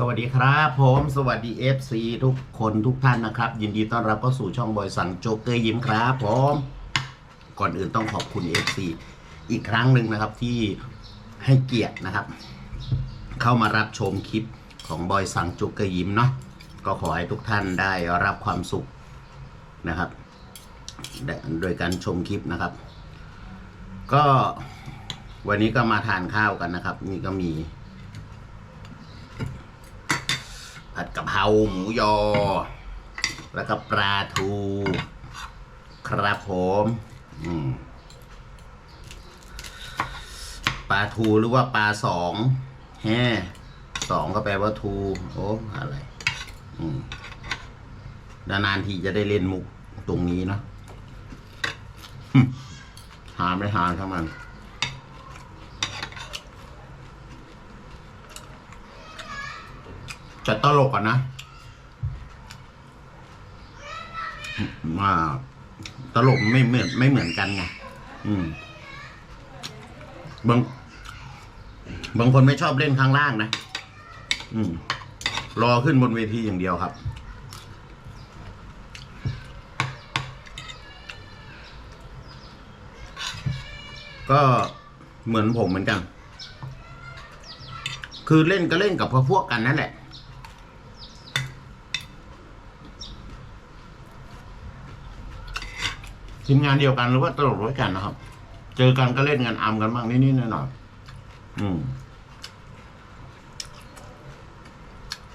สวัสดีครับผมสวัสดี FC ทุกคนทุกท่านนะครับ ยินดีต้อนรับเข้าสู่ช่องบอยสังโจ๊กเกอร์ยิ้มครับผมก่อนอื่นต้องขอบคุณ FC อีกครั้งหนึ่งนะครับที่ให้เกียรตินะครับ เข้ามารับชมคลิปของบอยสังโจ๊กเกอร์ยิ้มเนาะก็ขอให้ทุกท่านได้รับความสุขนะครับ โดยการชมคลิปนะครับ ก็วันนี้ก็มาทานข้าวกันนะครับ นี่ก็มี ผัดกะเพราหมูยอ แล้วก็ปลาทู ครับผมอืมปลาทูหรือว่าปลาสองแฮ่สองก็แปลว่าทู โอ้อะไรอืมนานๆทีจะได้เล่นมุกตรงนี้เนาะหึหาไม่หาทั้งมัน จะตลกอะนะว่าตลกไม่เหมือนไม่เหมือนกันไงอืม บางบางคนไม่ชอบเล่นข้างล่างนะอืม รอขึ้นบนเวทีอย่างเดียวครับ ก็เหมือนผมเหมือนกัน คือเล่นก็เล่นกับพวกกันนั่นแหละ ทีมงานเดียวกันหรือว่าตลกด้วยกันนะครับ เจอกันก็เล่นกันอำกันบ้างนิดๆหน่อยๆอืม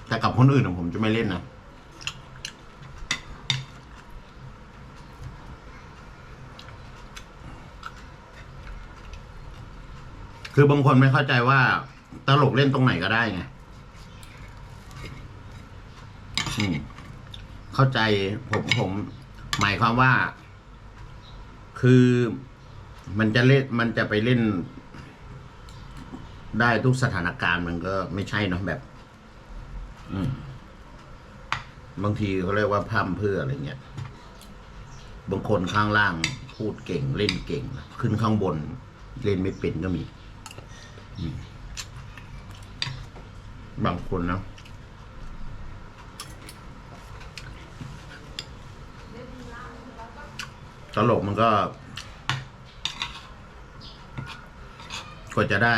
แต่กับคนอื่นอะผมจะไม่เล่นนะคือบางคนไม่เข้าใจว่าตลกเล่นตรงไหนก็ได้ไงเข้าใจผมผม หมายความว่า คือมันจะเล่นมันจะไปเล่น ได้ทุกสถานการณ์มันก็ไม่ใช่เนอะแบบ อืมบางทีเขาเรียกว่าพร่ำเพื่ออะไรเงี้ย บางคนข้างล่างพูดเก่งเล่นเก่ง ขึ้นข้างบน เล่นไม่เป็นก็มีอืมบางคนนะ ตลกมันก็ก็จะได้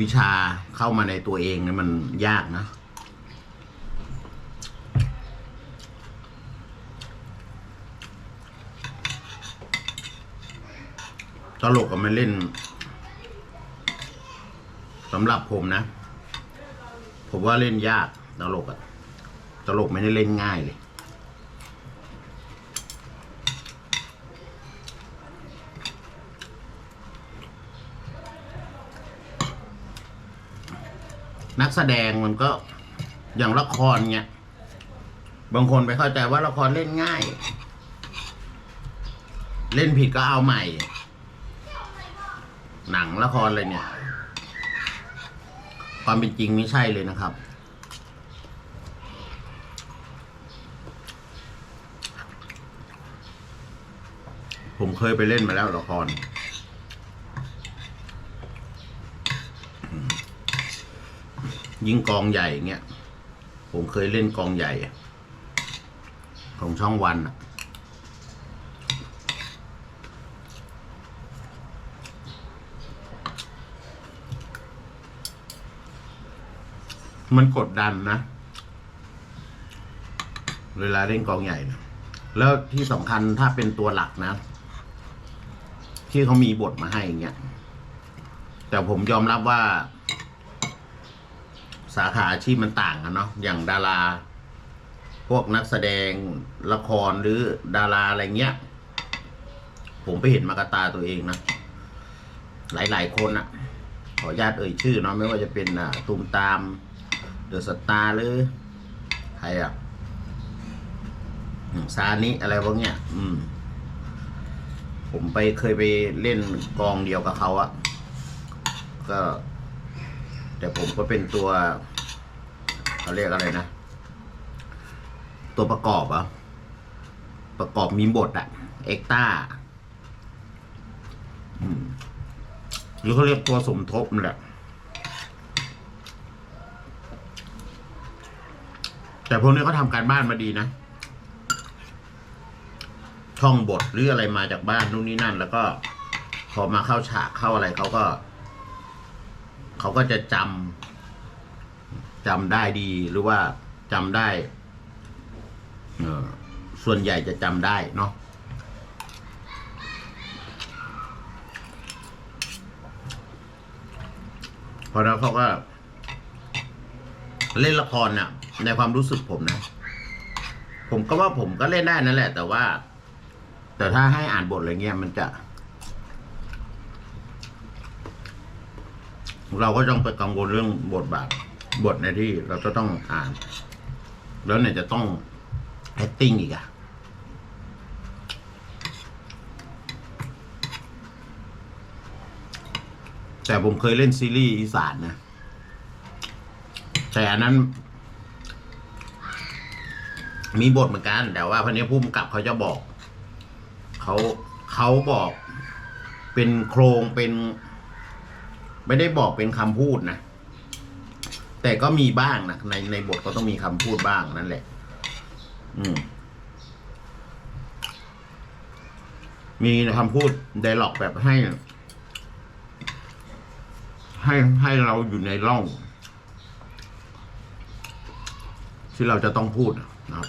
วิชาเข้ามาในตัวเองเนี่ยมันยากนะ ตลกก็ไม่เล่นสำหรับผมนะ ผมว่าเล่นยากตลกอะตลกไม่ได้เล่นง่ายเลย นักแสดงมันก็อย่างละครเงี้ยบางคนไปเข้าใจว่าละครเล่นง่าย เล่นผิดก็เอาใหม่ หนังละครอะไรเนี่ย ความเป็นจริงไม่ใช่เลยนะครับ ผมเคยไปเล่นมาแล้วละคร ยิ่งกองใหญ่เงี้ย ผมเคยเล่นกองใหญ่ ของช่องวันอะมันกดดันนะ เวลาเล่นกองใหญ่นะแล้วที่สำคัญถ้าเป็นตัวหลักนะ ที่เขามีบทมาให้อย่างเงี้ย แต่ผมยอมรับว่า สาขาอาชีพมันต่างกันเนาะอย่างดารา พวกนักแสดงละครหรือดาราอะไรเงี้ย ผมไปเห็นมากตาตัวเองนะ หลายๆคนอะขออนุญาตเอ่ยชื่อเนาะไม่ว่าจะเป็นอะตูมตามเดอะสตาร์หรือใครอะซานิอะไรพวกเนี้ยอืม ผมไปเคยไปเล่นกองเดียวกับเขาอะก็ แต่ผมก็เป็นตัวเขาเรียกอะไรนะ ตัวประกอบอะประกอบมีบทอะเอ็กต้าหรือเขาเรียกตัวสมทบนแหละ แต่พวกนี้เขาทำการบ้านมาดีนะ ท่องบทหรืออะไรมาจากบ้านนู่นนี่นั่น แล้วก็พอมาเข้าฉากเข้าอะไรเขาก็ เขาก็จะจำจำได้ดีหรือว่าจำได้เออส่วนใหญ่จะจำได้เนาะพอแล้วเขาก็ เล่นละครเนี่ยในความรู้สึกผมนะ ผมก็ว่าผมก็เล่นได้นั่นแหละ แต่ว่า แต่ถ้าให้อ่านบทอะไรเงี้ยมันจะ เราก็ต้องไปกังวลเรื่องบทบาท บทในที่เราจะต้องอ่าน แล้วเนี่ยจะต้อง acting อีกอะแต่ผมเคยเล่นซีรีส์อีสานนะ แต่อันนั้น มีบทเหมือนกัน แต่ว่าพันนี้ผู้กำกับเขาจะบอก เขาเขาบอก เป็นโครงเป็น ไม่ได้บอกเป็นคำพูดนะ แต่ก็มีบ้างนะในในบทก็ต้องมีคำพูดบ้างนั่นแหละ อืม มีคำพูดไดล็อกแบบให้ ให้ให้เราอยู่ในร่อง ที่เราจะต้องพูดนะครับ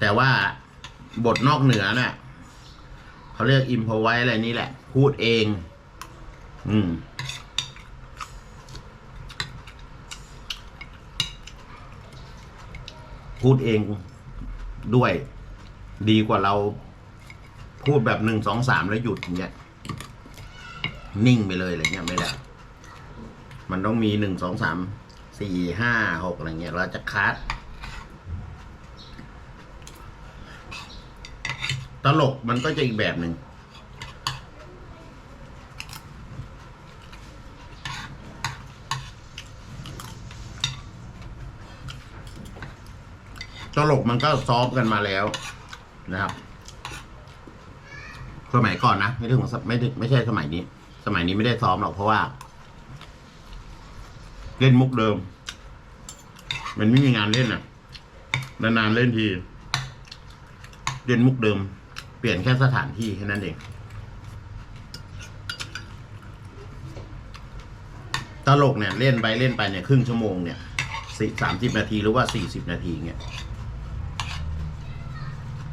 แต่ว่าบทนอกเหนือเนี่ย เขาเรียกอิมพอไว้อะไรนี่แหละ พูดเอง อืม พูดเองด้วย ดีกว่าเรา พูดแบบหนึ่งสองสามแล้วหยุดอย่างเงี้ย นิ่งไปเลยอะไรเงี้ยไม่ได้ มันต้องมีหนึ่งสองสามสี่ห้าหกอะไรเงี้ยเราจะคัด ตลกมันก็จะอีกแบบหนึ่งตลกมันก็ซ้อมกันมาแล้วนะครับ สมัยก่อนนะไม่ถึงไม่ถึงไม่ใช่สมัยนี้ สมัยนี้ไม่ได้ซ้อมหรอกเพราะว่า เล่นมุกเดิม มันไม่มีงานเล่นอะนานๆเล่นที เล่นมุกเดิม ปลี่ยนแค่สถานที่แค่นั้นเอง ตลกเนี่ยเล่นไปเล่นไปเนี่ยครึ่งชั่วโมงเนี่ยสิสามสิบนาทีหรือว่าสี่สิบนาทีเนี่ย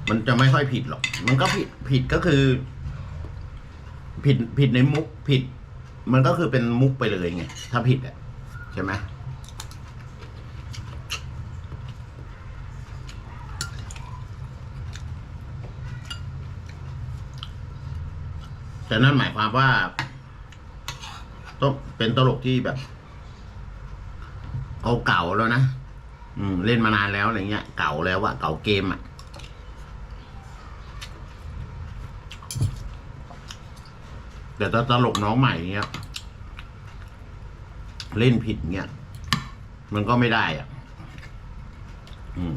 มันจะไม่ค่อยผิดหรอก มันก็ผิดผิดก็คือ ผิดผิดในมุกผิด มันก็คือเป็นมุกไปเลยไงถ้าผิดอะใช่ไหม แต่นั่นหมายความว่า ต้องเป็นตลกที่แบบเอาเก่าแล้วนะอืม เล่นมานานแล้วอะไรเงี้ย เก่าแล้วอะเก่าเกมอะแต่ถ้าตลกน้องใหม่เงี้ย เล่นผิดเงี้ย มันก็ไม่ได้อะ อืม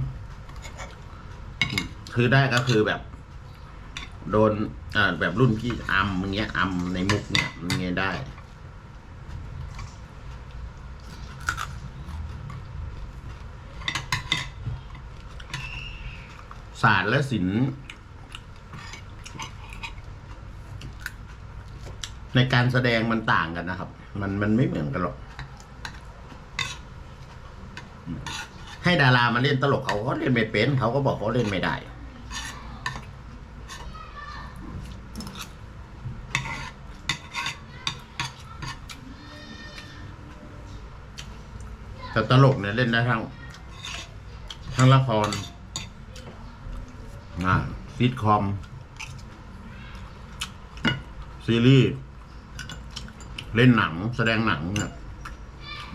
คือได้ก็คือแบบ โดนอ่าแบบรุ่นพี่อัมอย่างเงี้ยอัมในมุกเนี้ยมันเงี้ยได้ ศาสตร์และศิลป์ในการแสดงมันต่างกันนะครับ มันมันไม่เหมือนกันหรอก ให้ดารามาเล่นตลกเขาก็เล่นไม่เป็น เขาก็บอกเขาเล่นไม่ได้ แต่ตลกเนี่ยเล่นได้ทั้งทั้งละครอ่าซิทคอม ซีรีส์ เล่นหนังแสดงหนังเนี่ย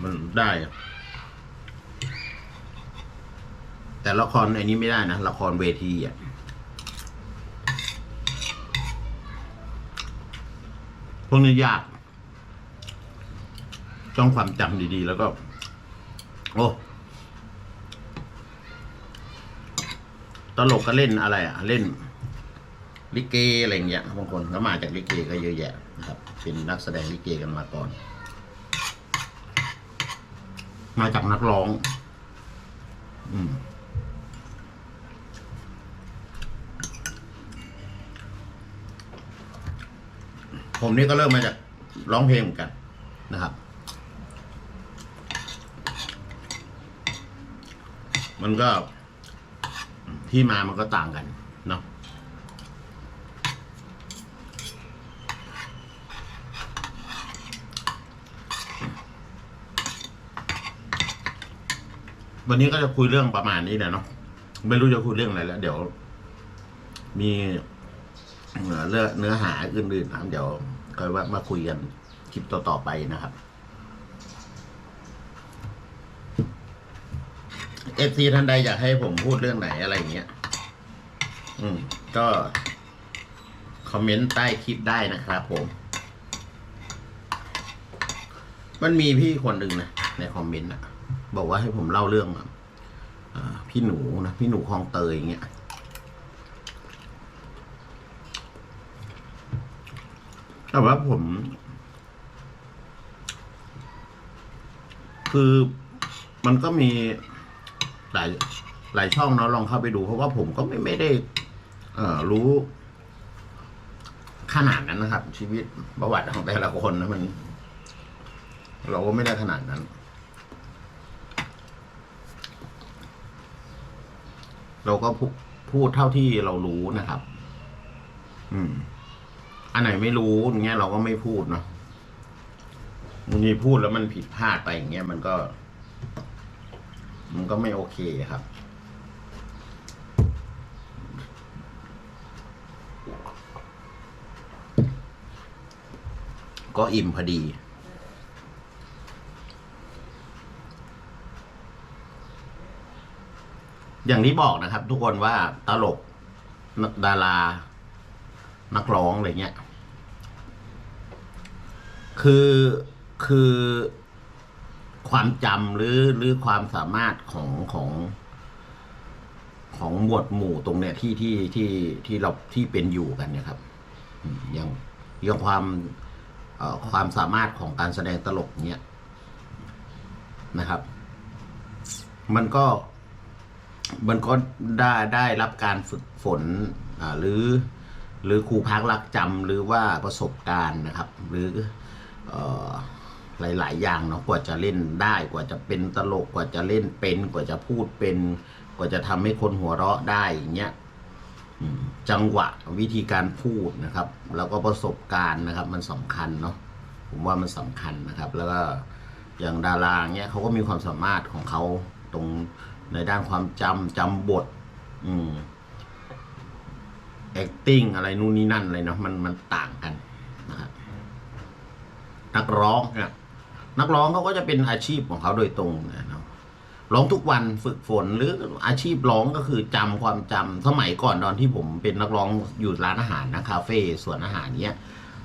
มันได้อะแต่ละครไอ้นี้ไม่ได้นะ ละครเวทีอะพวกนี้ยาก ต้องความจำดีๆ แล้วก็ โอ้ตลกก็เล่นอะไรอะ เล่น ลิเกอะไรอย่างเงี้ยบางคนก็มาจากลิเกก็เยอะแยะนะครับ เป็นนักแสดงลิเกกันมาก่อน มาจากนักร้อง อืมผมนี่ก็เริ่มมาจากร้องเพลงเหมือนกันนะครับ มันก็ที่มามันก็ต่างกันเนาะวันนี้ก็จะคุยเรื่องประมาณนี้แหละเนาะไม่รู้จะคุยเรื่องอะไรแล้ว เดี๋ยว มีเลือเนื้อหาอื่นๆนะเดี๋ยวค่อยว่ามาคุยกันคลิปต่อๆไปนะครับ อฟซีท่านใดอยากให้ผมพูดเรื่องไหนอะไรอย่างเงี้ย อืม ก็ คอมเมนต์ใต้คลิปได้นะครับผม มันมีพี่คนหนึ่งนะในคอมเมนต์อะบอกว่าให้ผมเล่าเรื่องอพี่หนูนะพี่หนูคลองเตยอย่างเงี้ยแต่ว่าผม คือมันก็มี หลายหลายช่องเนาะลองเข้าไปดูเพราะว่าผมก็ไม่ไม่ได้ เอ่อรู้ขนาดนั้นนะครับ ชีวิตประวัติของแต่ละคนนะมัน เราก็ไม่ได้ขนาดนั้นเราก็พูดเท่าที่เรารู้นะครับ อืม อันไหนไม่รู้อย่างเงี้ยเราก็ไม่พูดเนาะบางทีพูดแล้วมันผิดพลาดไปอย่างเงี้ยมันก็ มันก็ไม่โอเคครับ ก็อิ่มพอดี อย่างที่บอกนะครับ ทุกคนว่าตลกนักดารา นักร้องอะไรเงี้ย คือคือ ความจำหรือหรือความสามารถของของของหมวดหมู่ตรงเนี้ยที่ที่ที่ที่เราที่เป็นอยู่กันเนี่ยครับอืมอย่างอย่างความเอ่อความสามารถของการแสดงตลกเนี่ยนะครับ มันก็ มันก็ได้ได้รับการฝึกฝนอ่าหรือ หรือครูพักรักจำหรือว่าประสบการณ์นะครับ หรือเอ่อ หลาย ๆ อย่างเนาะกว่าจะเล่นได้กว่าจะเป็นตลกกว่าจะเล่นเป็นกว่าจะพูดเป็น กว่าจะทำให้คนหัวเราะได้อย่างเงี้ยจังหวะวิธีการพูดนะครับ แล้วก็ประสบการณ์นะครับ มันสำคัญเนาะผมว่ามันสำคัญนะครับ แล้วก็อย่างดาราเงี้ยเขาก็มีความสามารถของเขาตรงในด้านความจำจำบท อืม acting อะไรนู่นนี่นั่นอะไรเนาะมันมันต่างกันนะครับนักร้องเนี่ย นักร้องเขาก็จะเป็นอาชีพของเขาโดยตรงนะเนาะร้องทุกวันฝึกฝนหรืออาชีพร้องก็คือจำความจำสมัยก่อนตอนที่ผมเป็นนักร้องอยู่ร้านอาหารนะคาเฟ่สวนอาหารเนี้ย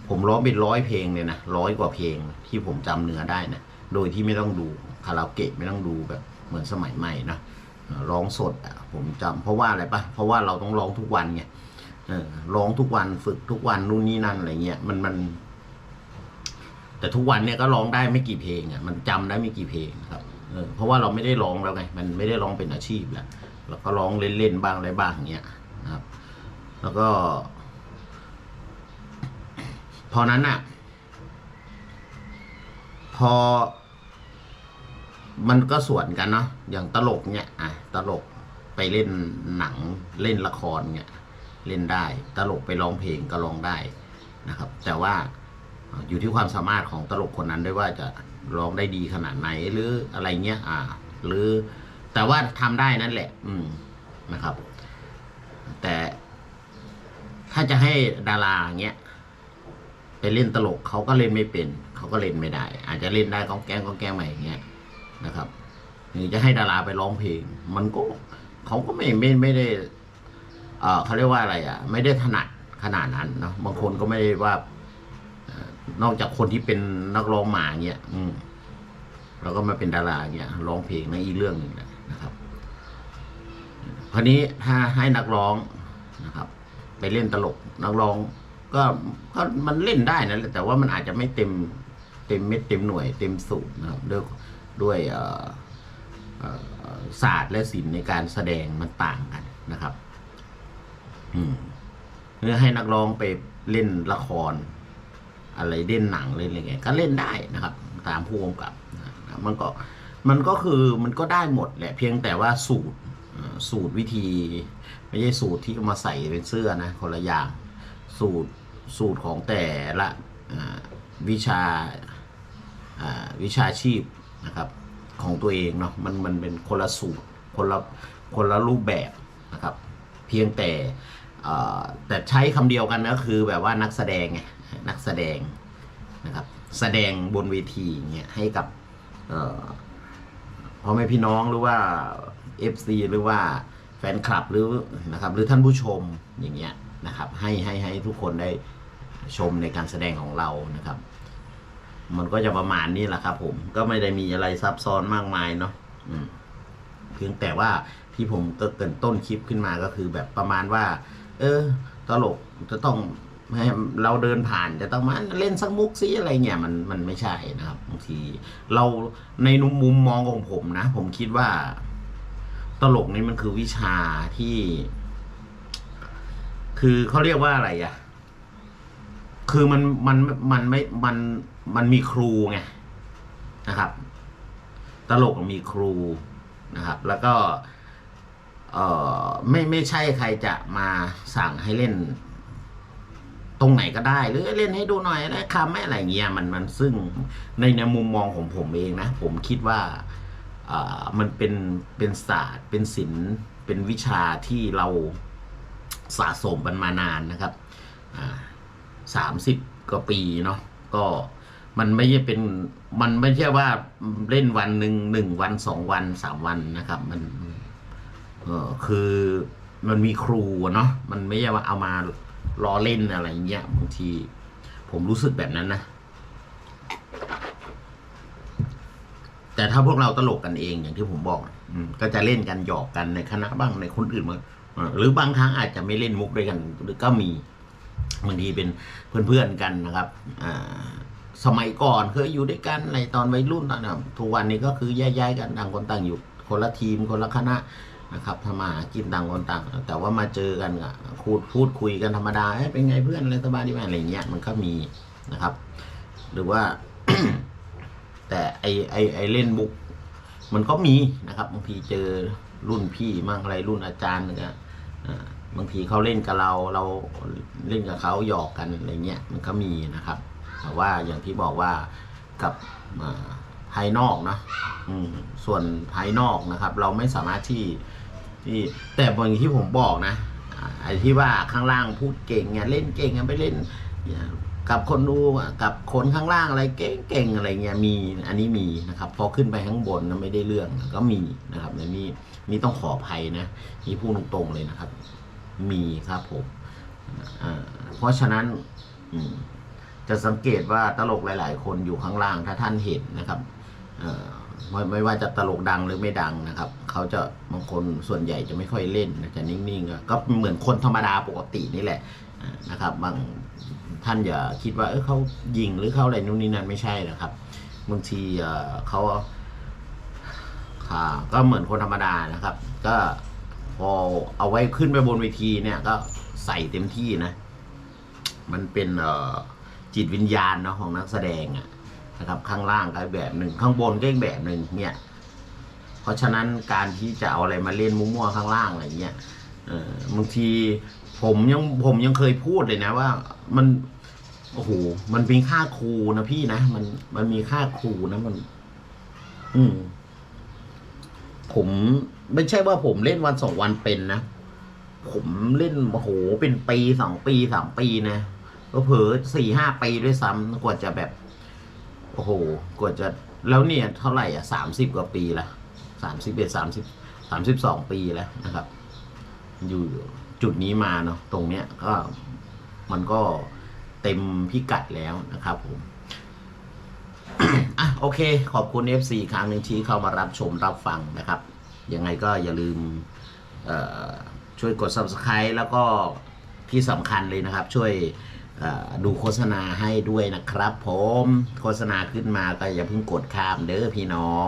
ผมร้องเป็นร้อยเพลงเลยนะร้อยกว่าเพลงที่ผมจำเนื้อได้นะโดยที่ไม่ต้องดูคาราโอเกะไม่ต้องดูแบบเหมือนสมัยใหม่นะร้องสดอะผมจำเพราะว่าอะไรปะเพราะว่าเราต้องร้องทุกวันไงร้องทุกวันฝึกทุกวันนู่นนี่นั่นอะไรเงี้ยมันมัน แต่ทุกวันเนี่ยก็ร้องได้ไม่กี่เพลงอะมันจำได้ไม่กี่เพลงครับเออเพราะว่าเราไม่ได้ร้องแล้วไงมันไม่ได้ร้องเป็นอาชีพแล้วเราก็ร้องเล่นๆบ้างอะไรบ้างอย่างเงี้ยนะครับ แล้วก็ พอนั้นอะ พอ มันก็สวนกันเนาะอย่างตลกเนี่ยอะตลกไปเล่นหนังเล่นละครเนี่ย เล่นได้ ตลกไปร้องเพลงก็ร้องได้นะครับ แต่ว่า อยู่ที่ความสามารถของตลกคนนั้นด้วยว่าจะร้องได้ดีขนาดไหนหรืออะไรเงี้ย อ่า หรือแต่ว่าทำได้นั่นแหละ อืมนะครับ แต่ถ้าจะให้ดาราเงี้ยไปเล่นตลกเขาก็เล่นไม่เป็นเขาก็เล่นไม่ได้ อาจจะเล่นได้ก้องแกล้งก้องแกล้งใหม่เงี้ยนะครับหรือจะให้ดาราไปร้องเพลง มันก็เขาก็ไม่ไม่ไม่ได้เออเขาเรียกว่าอะไรอะ ไม่ได้ถนัดขนาดนั้นเนาะบางคนก็ไม่ได้ว่า นอกจากคนที่เป็นนักร้องหมาเงี้ยอืมแล้วก็มาเป็นดาราเงี้ยร้องเพลงนั่นอีเรื่องหนึ่งแหละนะครับคราวนี้ถ้าให้นักร้องนะครับ ไปเล่นตลกนักร้อง ก็ก็มันเล่นได้นะแต่ว่ามันอาจจะไม่เต็มเต็มเม็ดเต็มหน่วยเต็มสูตรนะครับด้วยด้วยศาสตร์และศิลป์ในการแสดงมันต่างกันนะครับ อืมเพื่อให้นักร้องไปเล่นละคร อะไรเล่นหนังเล่นอะไรเงี้ยก็เล่นได้นะครับ ตามผู้กำกับนะมันก็มันก็คือมันก็ได้หมดแหละเพียงแต่ว่าสูตรสูตรวิธี ไม่ใช่สูตรที่เอามาใส่เป็นเสื้อนะคนละอย่างสูตรสูตรของแต่ละวิชาวิชาชีพนะครับของตัวเองเนาะมันมันเป็นคนละสูตรคนละคนละรูปแบบนะครับ เพียงแต่แต่ใช้คำเดียวกันก็คือแบบว่านักแสดงไง นักแสดงนะครับแสดงบนเวทีเงี้ยให้กับพ่อแม่พี่น้องหรือว่า FC หรือว่าแฟนคลับหรือนะครับหรือท่านผู้ชมอย่างเงี้ยนะครับให้ให้ให้ทุกคนได้ชมในการแสดงของเรานะครับ มันก็จะประมาณนี้แหละครับผมก็ไม่ได้มีอะไรซับซ้อนมากมายเนาะเพียงแต่ว่าที่ผมเกินต้นคลิปขึ้นมาก็คือแบบประมาณว่า เออ ตลกจะต้อง เราเดินผ่านจะต้องมาเล่นสักมุกซิอะไรเงี้ยมันมันไม่ใช่นะครับบางที เราในมุมมองของผมนะ ผมคิดว่า ตลกนี่มันคือวิชาที่ คือเขาเรียกว่าอะไรอะคือมันมันมันไม่มันมันมีครูไงนะครับ ตลกมีครูนะครับ แล้วก็ เออไม่ไม่ใช่ใครจะมาสั่งให้เล่น ตรงไหนก็ได้ หรือเล่นให้ดูหน่อยนะคำไม่อะไรเงี้ยมันมันซึ่งในในมุมมองของผมเองนะ ผมคิดว่าอ่อมันเป็นเป็นศาสตร์ เป็นศิลป์เป็นวิชาที่เราสะสมมันมานานนะครับสามสิบกว่าปีเนาะก็มันไม่ใช่เป็นมันไม่ใช่ว่าเล่นวันหนึ่งหนึ่งวันสองวันสามวันนะครับ มันเออคือมันมีครูเนาะมันไม่ใช่ว่าเอามา ล้อเล่นอะไรเงี้ยบางที ผมรู้สึกแบบนั้นนะ แต่ถ้าพวกเราตลกกันเองอย่างที่ผมบอกอืมก็จะเล่นกันหยอกกันในคณะบ้างในคนอื่นมางเออหรือบางครั้งอาจจะไม่เล่นมุกด้วยกันหรือก็มีบางทีเป็นเพื่อนๆกันนะครับอ่าสมัยก่อนเคยอยู่ด้วยกันในตอนวัยรุ่นตอนนั้นทุกวันนี้ก็คือแยกๆกันต่างคนต่างอยู่คนละทีมคนละคณะ นะครับทำมาหากินต่างคนต่าง แต่ว่ามาเจอกันอะพูดพูดคุยกันธรรมดาเอ้ยเป็นไงเพื่อนอะไรสบายดีไหมอะไรเงี้ยมันก็มีนะครับ หรือว่า แต่ไอไอไอเล่นมุก มันก็มีนะครับบางทีเจอรุ่นพี่มั่งอะไรรุ่นอาจารย์เนี่ยบางทีเขาเล่นกับเราเราเล่นกับเขาหยอกกันอะไรเงี้ยมันก็มีนะครับแต่ว่าอย่างที่บอกว่ากับภายนอกนะส่วนภายนอกนะครับ เราไม่สามารถที่ ที่แต่บางที่ผมบอกนะไอ้ที่ว่าข้างล่างพูดเก่งเนี่ยเล่นเก่งอะไปเล่นกับคนดูกับคนข้างล่างอะไรเก่งๆอะไรเงี้ยมีอันนี้มีนะครับ พอขึ้นไปข้างบนนะไม่ได้เรื่องก็มีนะครับในนี้นี่ต้องขออภัยนะนี่พูดตรงๆเลยนะครับ มีครับผมเพราะฉะนั้นจะสังเกตว่าตลกหลาย ๆ คนอยู่ข้างล่างถ้าท่านเห็นนะครับไม่ไม่ว่าจะตลกดังหรือไม่ดังนะครับ เขาจะบางคนส่วนใหญ่จะไม่ค่อยเล่นนะจะนิ่งๆก็เหมือนคนธรรมดาปกตินี่แหละนะครับ บางท่านอย่าคิดว่าเออเขายิงหรือเขาอะไรนู่นนี่นั่นไม่ใช่นะครับบางทีเขาค่ะก็เหมือนคนธรรมดานะครับ ก็พอเอาไว้ขึ้นไปบนเวทีเนี่ยก็ใส่เต็มที่นะ มันเป็นจิตวิญญาณเนาะของนักแสดงอะนะครับ ข้างล่างก็แบบหนึ่งข้างบนก็อีกแบบหนึ่งเนี่ย เพราะฉะนั้นการที่จะเอาอะไรมาเล่นมั่วๆข้างล่างอะไรเงี้ยเออบางทีผมยังผมยังเคยพูดเลยนะว่ามันโอ้โหมันมีค่าครูนะพี่นะมันมันมีค่าครูนะมัน อืม ผมไม่ใช่ว่าผมเล่นวันสองวันเป็นนะผมเล่นโอ้โหเป็นปีสองปีสามปีนะก็เผลอสี่ห้าปีด้วยซ้ำกว่าจะแบบ โอ้โหกว่าจะแล้วเนี่ย เท่าไหร่อะสามสิบกว่าปีละ สามสิบเอ็ดสามสิบสามสิบสองปีแล้วนะครับ อยู่จุดนี้มาเนาะตรงเนี้ยก็มันก็เต็มพิกัดแล้วนะครับผมอะโอเค ขอบคุณ FC ครั้งหนึ่งที่เข้ามารับชมรับฟังนะครับ ยังไงก็อย่าลืมช่วยกด Subscribe แล้วก็ที่สำคัญเลยนะครับ ช่วยดูโฆษณาให้ด้วยนะครับ ผมโฆษณาขึ้นมาก็อย่าเพิ่งกดข้ามเด้อพี่น้อง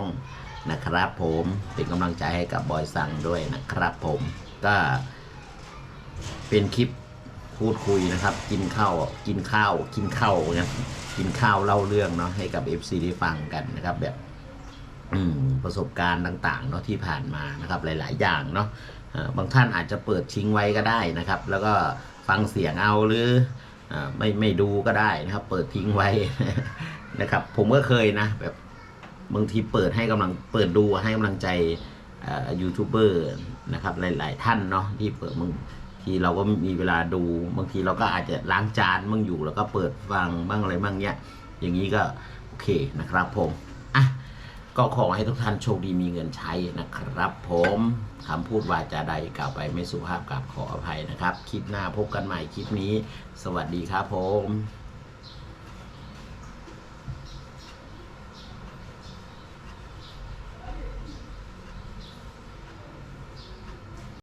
นะครับผมเป็นกำลังใจให้กับบอยสังด้วยนะครับผมก็เป็นคลิปพูดคุยนะครับ กินข้าวกินข้าว กินข้าวนะกินข้าวเล่าเรื่องเนาะให้กับ FC ได้ฟังกันนะครับ แบบประสบการณ์ต่าง ๆ เนาะที่ผ่านมานะครับ หลาย ๆ อย่างเนาะบางท่านอาจจะเปิดทิ้งไว้ก็ได้นะครับ แล้วก็ฟังเสียงเอาหรืออไม่ไม่ดูก็ได้นะครับ เปิดทิ้งไว้นะครับ ผมก็เคยนะแบบ บางทีเปิดให้กำลังเปิดดูให้กำลังใจยูทูบเบอร์นะครับหลาย ๆ ท่านเนาะที่เปิดบางทีเราก็มีเวลาดูบางทีเราก็อาจจะล้างจานบ้างอยู่ แล้วก็เปิดฟังบ้างอะไรบ้างเนี้ยอย่างนี้ก็โอเคนะครับผมอะก็ขอให้ทุกท่านโชคดีมีเงินใช้นะครับ ผมคำพูดวาจาใดกล่าวไปไม่สุภาพกราบขออภัยนะครับ คลิปหน้าพบกันใหม่คลิปนี้ สวัสดีครับผม